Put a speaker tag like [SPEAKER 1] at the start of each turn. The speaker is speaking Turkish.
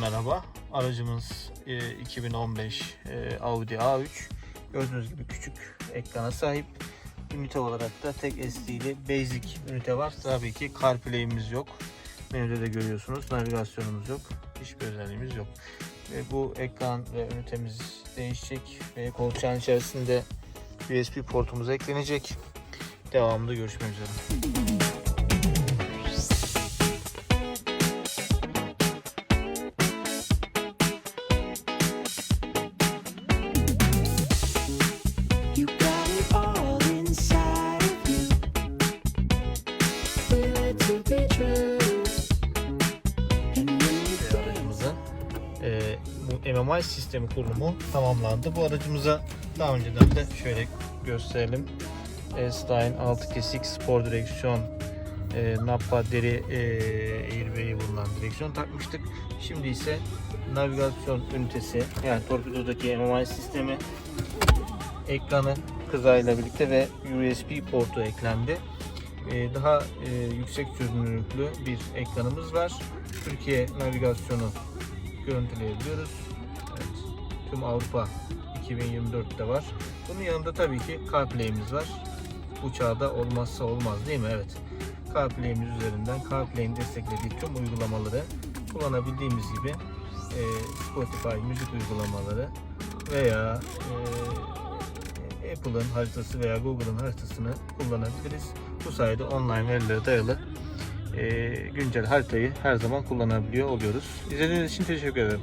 [SPEAKER 1] merhaba. Aracımız e, 2015 e, Audi A3. Gördüğünüz gibi küçük ekrana sahip. Ünite olarak da tek SD'li basic ünite var. Tabii ki CarPlay'imiz yok. Menüde de görüyorsunuz. Navigasyonumuz yok. Hiçbir özelliğimiz yok. Ve bu ekran ve ünitemiz değişecek. Ve kolçağın içerisinde USB portumuz eklenecek. Devamında görüşmek üzere. MMI sistemi kurulumu tamamlandı. Bu aracımıza daha önceden de şöyle gösterelim. E, Stein 6 kesik spor direksiyon e, Nappa deri e, airbag'i bulunan direksiyon takmıştık. Şimdi ise navigasyon ünitesi yani torpidodaki MMI sistemi ekranı kızayla birlikte ve USB portu eklendi. E, daha e, yüksek çözünürlüklü bir ekranımız var. Türkiye navigasyonu görüntüleyebiliyoruz. Evet. Tüm Avrupa 2024'te var. Bunun yanında tabii ki CarPlay'imiz var. Bu çağda olmazsa olmaz değil mi? Evet. CarPlay'imiz üzerinden CarPlay'in desteklediği tüm uygulamaları kullanabildiğimiz gibi e, Spotify müzik uygulamaları veya e, Apple'ın haritası veya Google'ın haritasını kullanabiliriz. Bu sayede online verilere dayalı e, güncel haritayı her zaman kullanabiliyor oluyoruz. İzlediğiniz için teşekkür ederim.